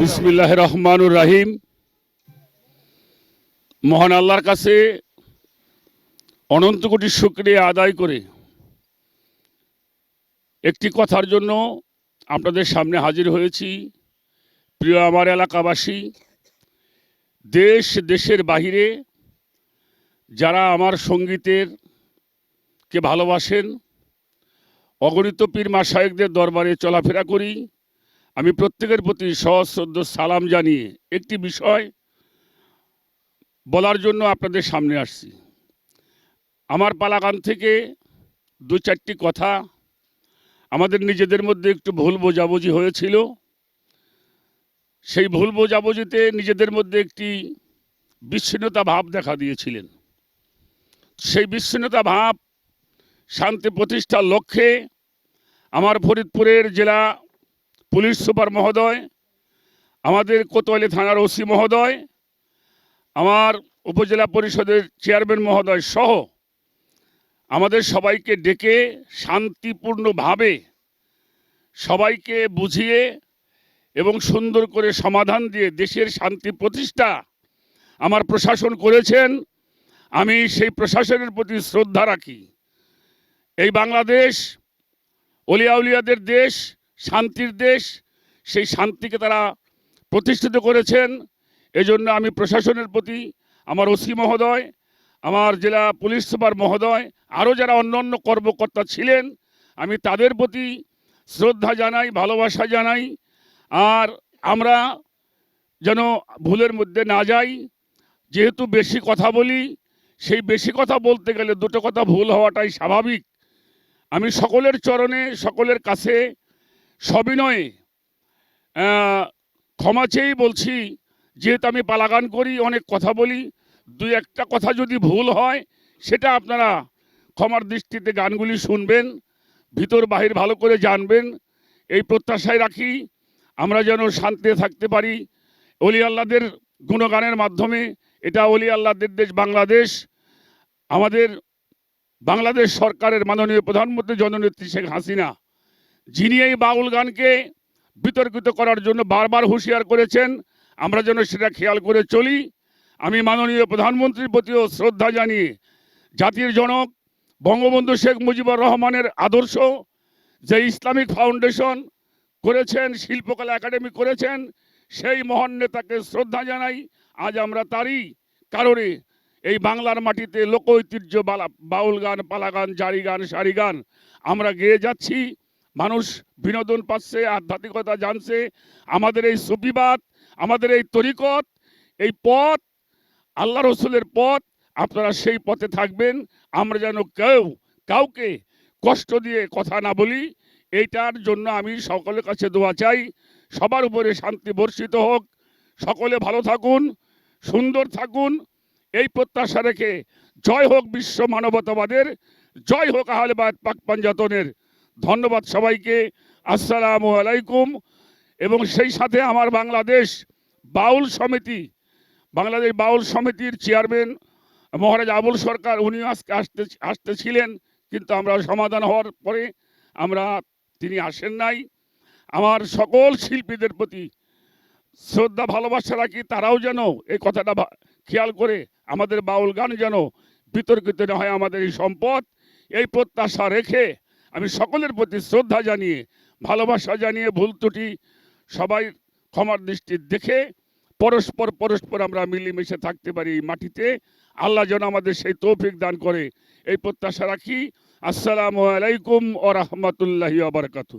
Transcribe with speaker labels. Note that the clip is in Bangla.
Speaker 1: বিসমিল্লাহ রহমানুর রাহিম। মহান আল্লাহর কাছে অনন্ত কোটি শুক্রিয়া আদায় করে একটি কথার জন্য আপনাদের সামনে হাজির হয়েছি। প্রিয় আমার এলাকাবাসী, দেশ দেশের বাহিরে যারা আমার সঙ্গীতের কে ভালোবাসেন অগণিত পীর মা মাসায়কদের দরবারে চলাফেরা করি। আমি প্রত্যেকের প্রতি সশ্রদ্ধ সালাম জানিয়ে একটি বিষয় বলার জন্য আপনাদের সামনে আসছি। আমার পালাগান থেকে দু চারটি কথা আমাদের নিজেদের মধ্যে একটু ভুল বোঝাবুঝি হয়েছিল। সেই ভুল বোঝাবুঝিতে নিজেদের মধ্যে একটি বিচ্ছিন্নতা ভাব দেখা দিয়েছিলেন। সেই বিচ্ছিন্নতা ভাব শান্তি প্রতিষ্ঠার লক্ষ্যে আমার ফরিদপুরের জেলা পুলিশ সুপার মহোদয়, আমাদের কোতোয়ালি থানার ওসি মহোদয়, আমার উপজেলা পরিষদের চেয়ারম্যান মহোদয় সহ আমাদের সবাইকে ডেকে শান্তিপূর্ণভাবে সবাইকে বুঝিয়ে এবং সুন্দর করে সমাধান দিয়ে দেশের শান্তি প্রতিষ্ঠা আমার প্রশাসন করেছেন, আমি সেই প্রশাসনের প্রতি শ্রদ্ধা রাখি। এই বাংলাদেশ, অলিয়া উলিয়াদের দেশ, শান্তির দেশ, সেই শান্তিকে তারা প্রতিষ্ঠিত করেছেন। এজন্য আমি প্রশাসনের প্রতি আমার ওসি মহোদয়, আমার জেলা পুলিশ সুপার মহোদয়, আরও যারা অন্য অন্য কর্মকর্তা ছিলেন, আমি তাদের প্রতি শ্রদ্ধা জানাই, ভালোবাসা জানাই। আর আমরা যেন ভুলের মধ্যে না যাই, যেহেতু বেশি কথা বলি, সেই বেশি কথা বলতে গেলে দুটো কথা ভুল হওয়াটাই স্বাভাবিক। আমি সকলের চরণে, সকলের কাছে সবিনয়ে ক্ষমা চেয়েই বলছি, যেহেতু আমি পালাগান করি, অনেক কথা বলি, দুই একটা কথা যদি ভুল হয়, সেটা আপনারা ক্ষমার দৃষ্টিতে গানগুলি শুনবেন, ভিতর বাহির ভালো করে জানবেন। এই প্রত্যাশায় রাখি, আমরা যেন শান্তিতে থাকতে পারি। অলি আল্লাদের গুণগানের মাধ্যমে, এটা অলি আল্লাদের দেশ বাংলাদেশ। আমাদের বাংলাদেশ সরকারের মাননীয় প্রধানমন্ত্রী জননেত্রী শেখ হাসিনা, যিনি এই বাউল গানকে বিতর্কিত করার জন্য বারবার হুঁশিয়ার করেছেন, আমরা যেন সেটা খেয়াল করে চলি। আমি মাননীয় প্রধানমন্ত্রীর প্রতিও শ্রদ্ধা জানিয়ে জাতির জনক বঙ্গবন্ধু শেখ মুজিবুর রহমানের আদর্শ যে ইসলামিক ফাউন্ডেশন করেছেন, শিল্পকলা একাডেমি করেছেন, সেই মহান নেতাকে শ্রদ্ধা জানাই আজ আমরা তারই কারণে এই বাংলার মাটিতে লোক ঐতিহ্য বাউল গান, পালা গান, জারি গান, সারি গান। আমরা গেয়ে যাচ্ছি। মানুষ বিনোদন পাচ্ছে, আধ্যাত্মিকতা জানছে। আমাদের এই সুফিবাদ, আমাদের এই তরিকত, এই পথ, আল্লাহ রসুলের পথ, আপনারা সেই পথে থাকবেন। আমরা যেন কেউ, কাউকে কষ্ট দিয়ে কথা না বলি, এইটার জন্য আমি সকলের কাছে দোয়া চাই। সবার উপরে শান্তি বর্ষিত হোক। সকলে ভালো থাকুন, সুন্দর থাকুন। এই প্রত্যাশা রেখে জয় হোক বিশ্ব মানবতাবাদের, জয় হোক আহলেবাদ পাক পাঞ্জাতনের। ধন্যবাদ সবাইকে, আসসালামু আলাইকুম। এবং সেই সাথে আমার বাংলাদেশ বাউল সমিতি, বাংলাদেশ বাউল সমিতির চেয়ারম্যান মহারাজ আবুল সরকার উনি আজকে আসতে, আসতেছিলেন, কিন্তু আমরা সমাধান হওয়ার পরে আমরা তিনি আসেন নাই। আমার সকল শিল্পীদের প্রতি শ্রদ্ধা, ভালোবাসা রাখি, তারাও যেন এই কথাটা খেয়াল করে আমাদের বাউল গান যেন বিতর্কিত না হয় আমাদের এই সম্পদ। এই প্রত্যাশা রেখে আমি সকলের প্রতি শ্রদ্ধা জানিয়ে, ভালোবাসা জানিয়ে ভুল ত্রুটি সবাই ক্ষমার দৃষ্টি দেখে, পরস্পর পরস্পর আমরা মিলেমিশে থাকতে পারি এই মাটিতে। আল্লাহ যেন আমাদের সেই তৌফিক দান করে। এই প্রত্যাশা রাখি। আসসালামু আলাইকুম ও রহমতুল্লাহি আবরকাতু